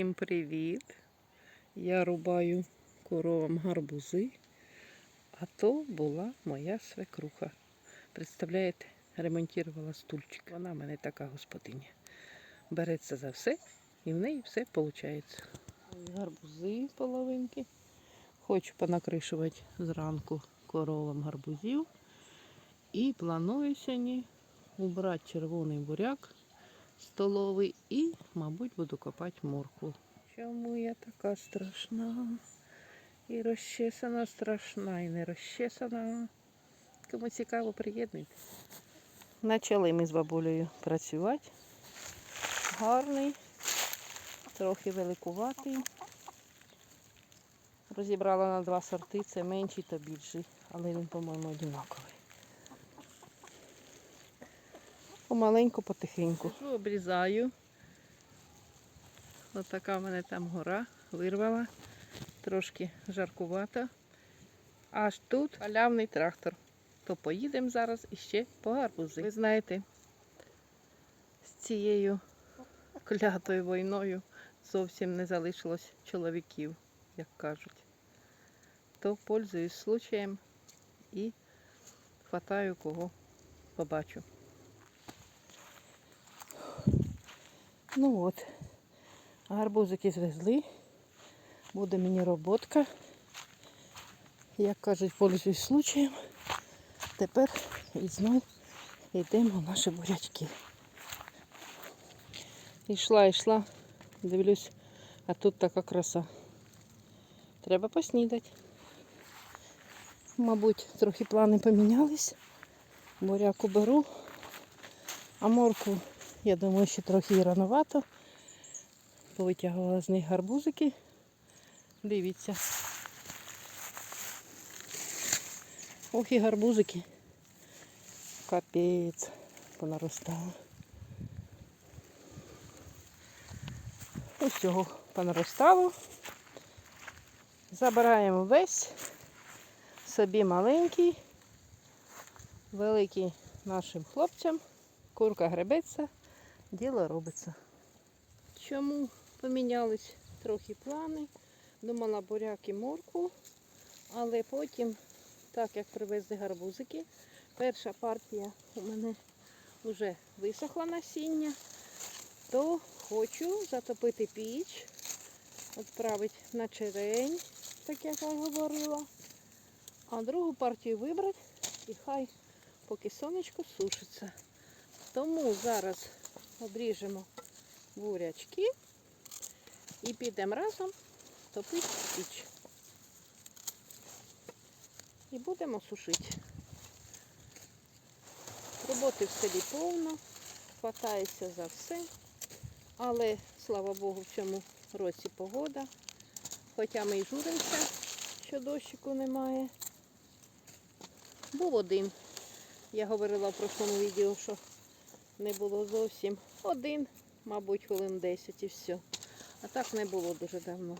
Всім привіт! Я рубаю коровам гарбузи, а то була моя свекруха. Представляєте, ремонтувала стульчик. Вона в мене така господиня. Береться за все і в неї все виходить. Гарбузи половинки. Хочу понакришувати зранку коровам гарбузів. І планую сьогодні убрати червоний буряк столовий і, мабуть, буду копати моркву. Чому я така страшна? І розчесана страшна, і не розчесана. Кому цікаво, приєднуйтесь. Почали ми з бабулею працювати. Гарний, трохи великуватий. Розібрала на два сорти, це менший та більший, але він, по-моєму, однаковий. Помаленьку, потихеньку. Обрізаю. Ось така в мене там гора вирвала. Трошки жаркувато. Аж тут халявний трактор. То поїдемо зараз іще по гарбузи. Ви знаєте, з цією клятою війною зовсім не залишилось чоловіків, як кажуть. То пользуюсь случаєм і хватаю кого побачу. Ну от, гарбузики звезли. Буде мені роботка. Як кажуть, пользуюсь случаєм. Тепер і знов йдемо в наші бурячки. Ішла, йшла, дивлюсь, а тут така краса. Треба поснідати. Мабуть, трохи плани помінялись. Буряку беру, а морку я думаю, ще трохи і рановато. Повитягувала з них гарбузики. Дивіться. Ох і гарбузики. Капець понаростало. Ось цього понаростало. Забираємо весь. Собі маленький, великий нашим хлопцям. Курка гребеться діло робиться. Чому помінялись трохи плани? Думала буряк і морку, але потім, так як привезли гарбузики, перша партія у мене вже висохла насіння, то хочу затопити піч, відправити на черень, так як я говорила, а другу партію вибрати і хай поки сонечко сушиться. Тому зараз обріжемо бурячки і підемо разом топити піч. І будемо сушити. Роботи в селі повно, хватається за все, але, слава Богу, в цьому році погода. Хоча ми й журимося, що дощику немає. Був один. Я говорила в прошлому відео, що не було зовсім один, мабуть, хвилин 10 і все. А так не було дуже давно.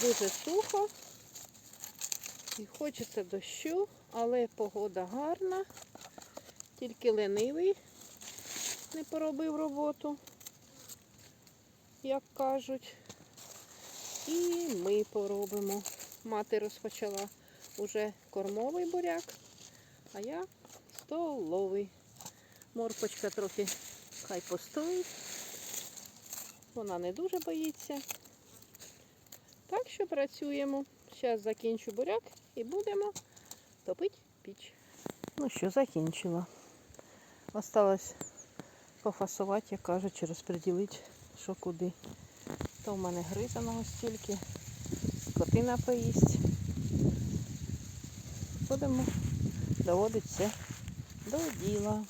Дуже сухо. І хочеться дощу, але погода гарна. Тільки ленивий не поробив роботу, як кажуть. І ми поробимо. Мати розпочала уже кормовий буряк, а я столовий. Морпочка трохи хай постоїть. Вона не дуже боїться. Так що працюємо. Зараз закінчу буряк і будемо топити піч. Ну що, закінчила. Осталось пофасувати, як кажуть, розподілити, що куди. То в мене гризаного стільки, скотина поїсть. Будемо доводити все до діла.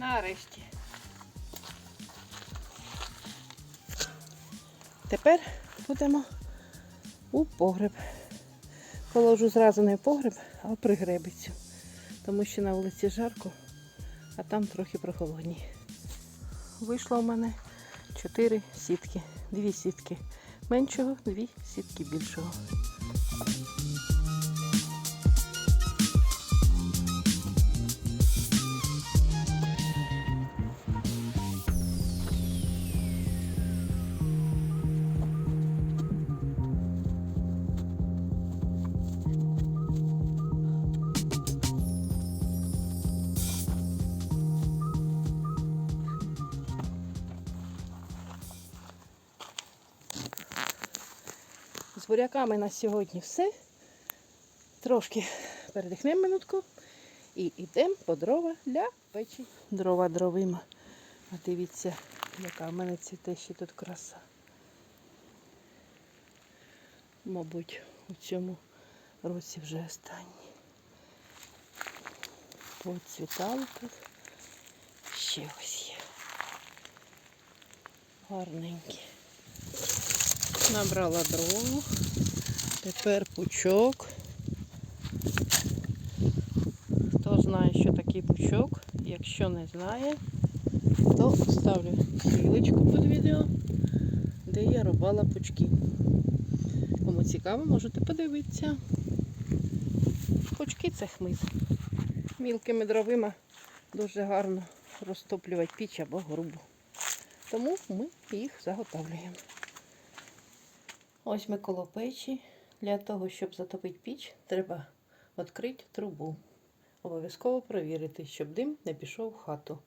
Нарешті. Тепер будемо у погреб. Положу зразу не в погреб, а в пригребицю. Тому що на вулиці жарко, а там трохи прохолодні. Вийшло у мене 4 сітки. Дві сітки меншого, дві сітки більшого. Буряками на сьогодні все. Трошки передихнемо минутку і йдемо по дрова для печі. Дрова дровима. А дивіться, яка в мене цвіте ще тут краса. Мабуть, у цьому році вже останній. Поцвітали тут. Ще ось є. Гарненькі. Набрала дров. Тепер пучок. Хто знає, що такий пучок, якщо не знає, то ставлю стрілочку під відео, де я рубала пучки. Кому цікаво, можете подивитися. Пучки це хмиз. Мілкими дровима дуже гарно розтоплювати піч або грубу. Тому ми їх заготовлюємо. Ось ми коло печі. Для того, щоб затопити піч, треба відкрити трубу. Обов'язково перевірити, щоб дим не пішов в хату.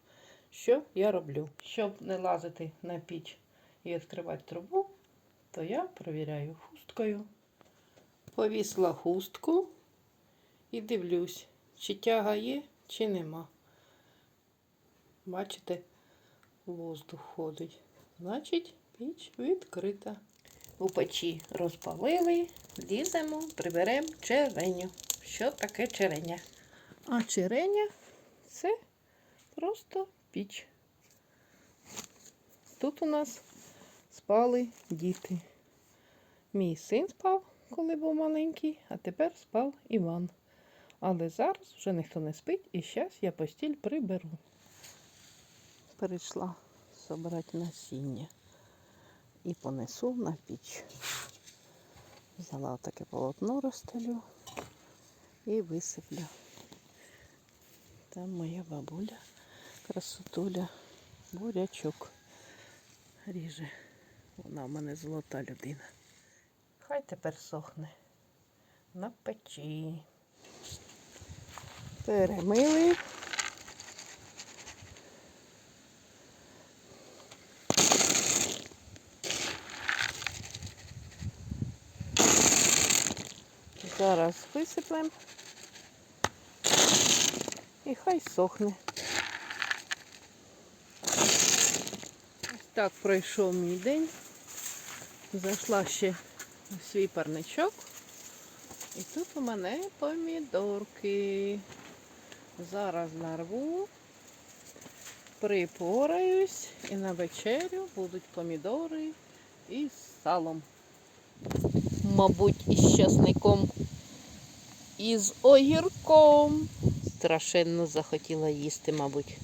Що я роблю? Щоб не лазити на піч і відкривати трубу, то я перевіряю хусткою. Повісила хустку і дивлюсь, чи тяга є, чи нема. Бачите, воздух ходить. Значить, піч відкрита. У печі розпалили, ліземо, приберемо череню. Що таке череня? А череня це просто піч. Тут у нас спали діти. Мій син спав, коли був маленький, а тепер спав Іван. Але зараз вже ніхто не спить і зараз я постіль приберу. Перейшла собрати насіння і понесу на піч. Взяла таке полотно розстелю і висиплю. Там моя бабуля, красотуля, бурячок ріже. Вона в мене золота людина. Хай тепер сохне на печі. Перемили. Зараз висиплемо і хай сохне. Ось так пройшов мій день. Зайшла ще у свій парничок. І тут у мене помідорки. Зараз нарву, припораюсь і на вечерю будуть помідори із салом мабуть, із часником і з огірком. Страшенно захотіла їсти, мабуть.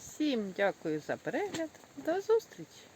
Всім дякую за перегляд. До зустрічі!